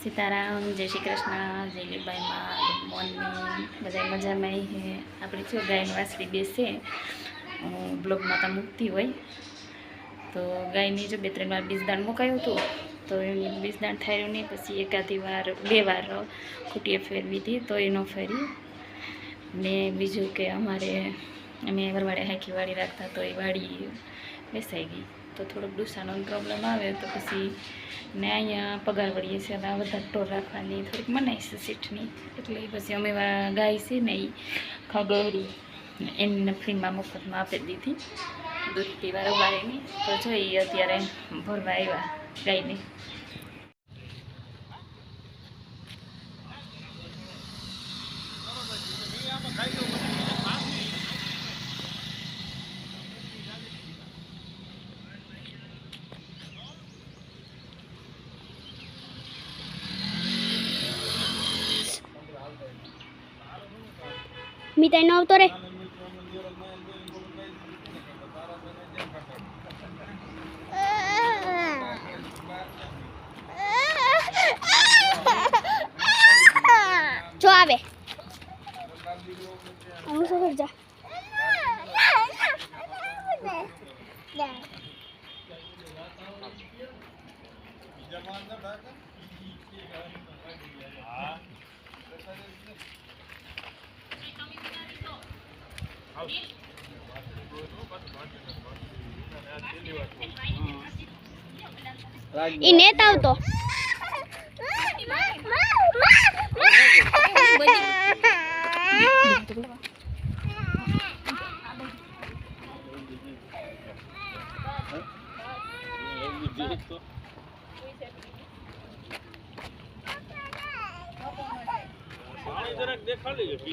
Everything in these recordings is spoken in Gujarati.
સીતારામ, જય શ્રી કૃષ્ણ, જય લીબાઈમાં ગુડ મોર્નિંગ બધા મજામાં છે આપણે જો ગાયની વાસળી બેસે બ્લોગમાં તો મૂકતી હોય. તો ગાયની જો બે ત્રણ વાર બીજદાણ મુકાયું હતું, તો એની બીજદાણ થયું નહીં, પછી એકાદી વાર, બે વાર ખૂટીએ ફેરવી હતી તો એનો ફેરી. ને બીજું કે અમારે, અમે વરવાડે હાંકી વાળી રાખતા તો એ વાડી બેસાઈ ગઈ. તો થોડોક ડુસાનો પ્રોબ્લેમ આવે તો પછી ને અહીંયા પગાર વળીએ છીએ, અને બધા ટોર રાખવાની થોડીક મનાઈ છે સીટની એટલે પછી અમે ગાય છે ને એ ખગેરી એને ફ્રીમાં મફતમાં આપી દીધી. દૂધ પીવા રવાડીની તો જોઈએ અત્યારે ભરવા આવ્યા ગાયને. મીઠાઈ નો આવતો રે જો આવે હું શું કરજા ઈ નેત આવતો. પાણી જરાક દેખાડી છે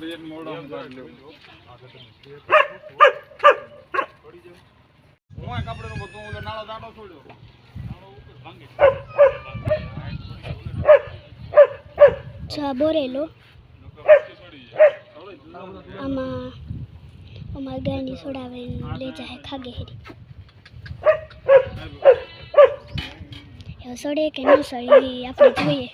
જ લાવું. આમાં અમારા ગાયની સોડાવીને લઈ જાય ખાગે હેરી સડે કે ન આપણે જોઈએ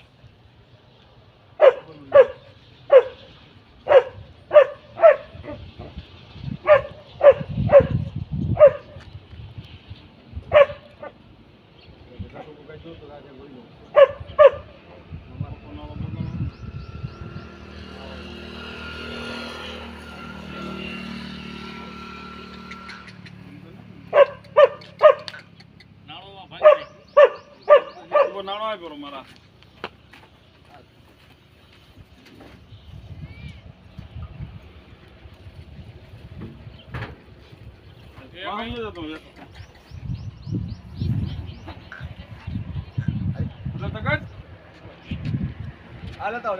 આપ્યો મારા.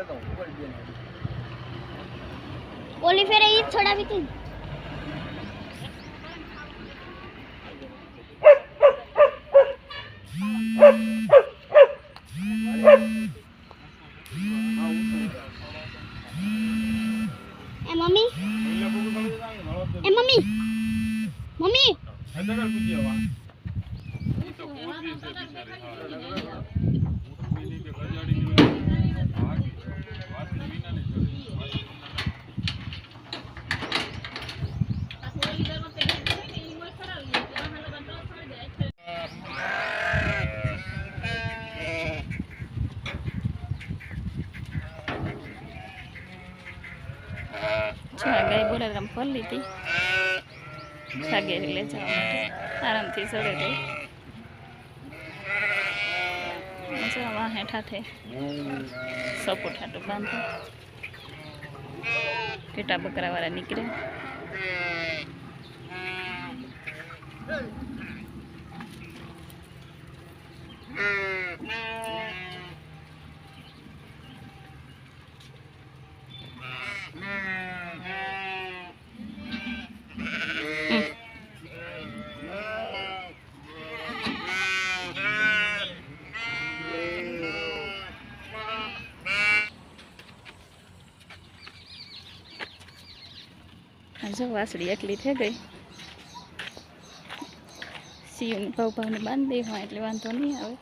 તો. ઓલી ફેરે ઈ છોડાવી હતી ને. એ મમ્મી એટલે ભૂખું ખાલી જાય, નાળો જ એ મમ્મી મમ્મી આ જગર પૂછી આવા. ઈ તો પોતી છે બિચારી, હા. ઊંટની કે ગજાડીની ભાગી. વાસળી વિનાની ચડી. વાસળી વિનાની. જો આ ગાય બોલાગ્રામ ફરી લીધી ખાગે લઈ જવા માટે આરામથી સડે ગઈ જો વાહ હેઠા થે સપોર્ટ હાટું બાંધો. પેટા બકરાવાળા નીકળે. આ જો વાસળી એકલી થઈ ગઈ. સીયુને ભાવ ભાવને બાંધી દે હા એટલે વાંધો નહીં આવે.